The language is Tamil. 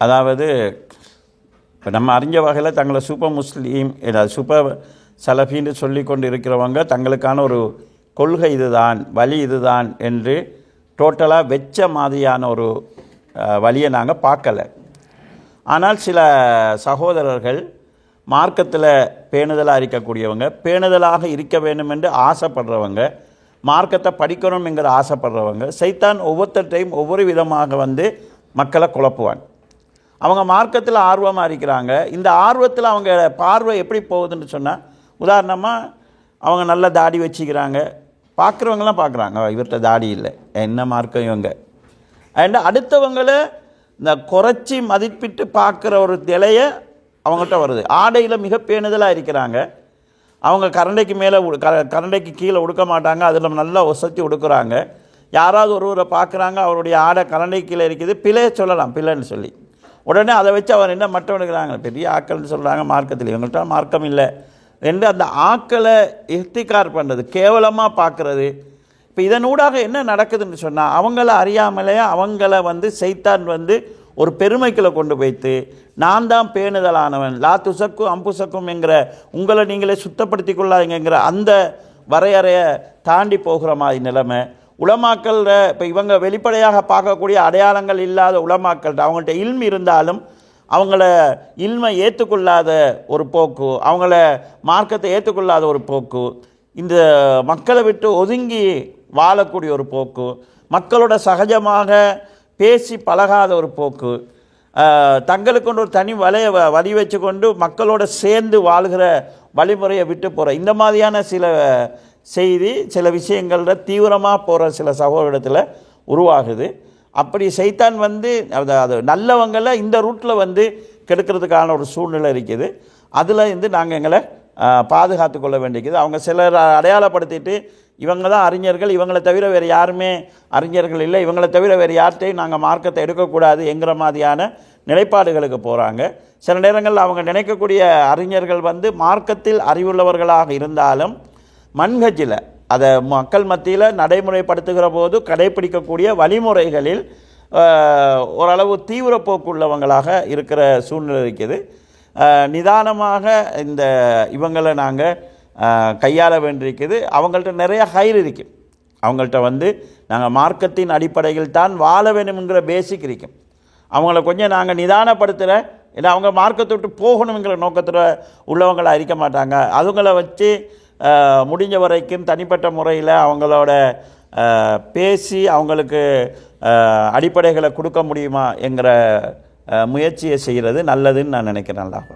அதாவது இப்போ நம்ம அறிஞ்ச வகையில் தங்களை சூப்பர் முஸ்லீம் ஏதாவது சூப்பர் சலஃபின்னு சொல்லி கொண்டு இருக்கிறவங்க தங்களுக்கான ஒரு கொள்கை இதுதான் வழி இதுதான் என்று டோட்டலாக வெச்ச மாதிரியான ஒரு வழியை நாங்கள் பார்க்கல. ஆனால் சில சகோதரர்கள் மார்க்கத்தில் பேணுதலாக இருக்கக்கூடியவங்க பேணுதலாக இருக்க வேண்டும் என்று ஆசைப்படுறவங்க மார்க்கத்தை படிக்கணும் ஆசைப்படுறவங்க சைத்தான் ஒவ்வொருத்தட்டையும் ஒவ்வொரு விதமாக வந்து மக்களை குழப்புவான். அவங்க மார்க்கத்தில் ஆர்வமாக இருக்கிறாங்க. இந்த ஆர்வத்தில் அவங்க பார்வை எப்படி போகுதுன்னு சொன்னால் உதாரணமாக அவங்க நல்ல தாடி வச்சுக்கிறாங்க. பார்க்குறவங்களாம் பார்க்குறாங்க இவர்கிட்ட தாடி இல்லை. என்ன மார்க்கம் இவங்க? அண்ட் அடுத்தவங்களை இந்த குறைச்சி மதிப்பிட்டு பார்க்குற ஒரு நிலையை அவங்ககிட்ட வருது. ஆடையில் மிக பேணுதலாக இருக்கிறாங்க. அவங்க கரண்டைக்கு மேலே கரண்டைக்கு கீழே உடுக்க மாட்டாங்க. அதில் நல்லா ஒசத்தி உடுக்குறாங்க. யாராவது ஒருவரை பார்க்குறாங்க அவருடைய ஆடை கரண்டை கீழே இருக்குது. பிழையை சொல்லலாம் பிள்ளைன்னு சொல்லி. உடனே அதை வச்சு அவர் என்ன மற்றவனுக்குறாங்க பெரிய ஆக்கள்னு சொல்கிறாங்க மார்க்கத்தில். இவங்கள்ட்ட மார்க்கம் இல்லை. என்று அந்த ஆக்களை இஃப்திகார் பண்ணுறது கேவலமாக பார்க்குறது. இப்போ இதனூடாக என்ன நடக்குதுன்னு சொன்னால் அவங்கள அறியாமலேயே அவங்கள வந்து செய்தான் வந்து ஒரு பெருமைக்குள்ளே கொண்டு போய்த்து நான் தான் பேணுதலானவன் லாத்துசக்கும் அம்புசக்கும் என்கிற உங்களை நீங்களே சுத்தப்படுத்தி கொள்ளாதீங்கிற அந்த வரையறையை தாண்டி போகிற மாதிரி நிலைமை. உலமாக்கள் இப்போ இவங்க வெளிப்படையாக பார்க்கக்கூடிய அடையாளங்கள் இல்லாத உலமாக்கள் அவங்கள்ட்ட இல்மி இருந்தாலும் அவங்கள இல்மை ஏற்றுக்கொள்ளாத ஒரு போக்கு அவங்கள மார்க்கத்தை ஏற்றுக்கொள்ளாத ஒரு போக்கு இந்த மக்களை விட்டு ஒதுங்கி வாழக்கூடிய ஒரு போக்கு மக்களோட சகஜமாக பேசி பழகாத ஒரு போக்கு ஆஹ், ஒரு தனி வலையை வ- வழி வச்சு கொண்டு மக்களோட சேர்ந்து வாழ்கிற வழிமுறையை விட்டு போகிற இந்த மாதிரியான சில செய்தி சில விஷயங்களில் தீவிரமாக போகிற சில சகோதரத்தில் உருவாகுது. அப்படி சைத்தான் வந்து அது அது நல்லவங்களை இந்த ரூட்டில் வந்து கெடுக்கிறதுக்கான ஒரு சூழ்நிலை இருக்குது. அதில் இருந்து நாங்கள் எங்களை பாதுகாத்து கொள்ள வேண்டியது அவங்க சிலர் அடையாளப்படுத்திட்டு இவங்க தான் அறிஞர்கள் இவங்களை தவிர வேறு யாருமே அறிஞர்கள் இல்லை. இவங்களை தவிர வேறு யார்கிட்டையும் நாங்கள் மார்க்கத்தை எடுக்கக்கூடாது என்கிற மாதிரியான நிலைப்பாடுகளுக்கு போகிறாங்க சில நேரங்களில் அவங்க நினைக்கக்கூடிய அறிஞர்கள் வந்து மார்க்கத்தில் அறிவுள்ளவர்களாக இருந்தாலும் மன்ஹஜில் அதை மக்கள் மத்தியில் நடைமுறைப்படுத்துகிற போது கடைபிடிக்கக்கூடிய வழிமுறைகளில் ஓரளவு தீவிர போக்குள்ளவங்களாக இருக்கிற சூழ்நிலை இருக்குது. நிதானமாக இந்த இவங்களை நாங்கள் கையாள வேண்டியிருக்குது. அவங்கள்ட்ட நிறைய ஹைர் இருக்குது அவங்கள்ட்ட வந்து நாங்கள் மார்க்கத்தின் அடிப்படையில் தான் வாழ வேணுங்கிற பேசிக் இருக்கும் அவங்கள கொஞ்சம் நாங்கள் நிதானப்படுத்துகிற இல்லை அவங்க மார்க்கத்தை விட்டு போகணுங்கிற நோக்கத்தில் உள்ளவங்களை இருக்க மாட்டாங்க. அதுங்களை வச்சு முடிஞ்ச வரைக்கும் தனிப்பட்ட முறையில் அவங்களோட பேசி அவங்களுக்கு அடிப்படைகளை கொடுக்க முடியுமா என்கிற முயற்சியை செய்கிறது நல்லதுன்னு நான் நினைக்கிறேன் அல்லாஹ்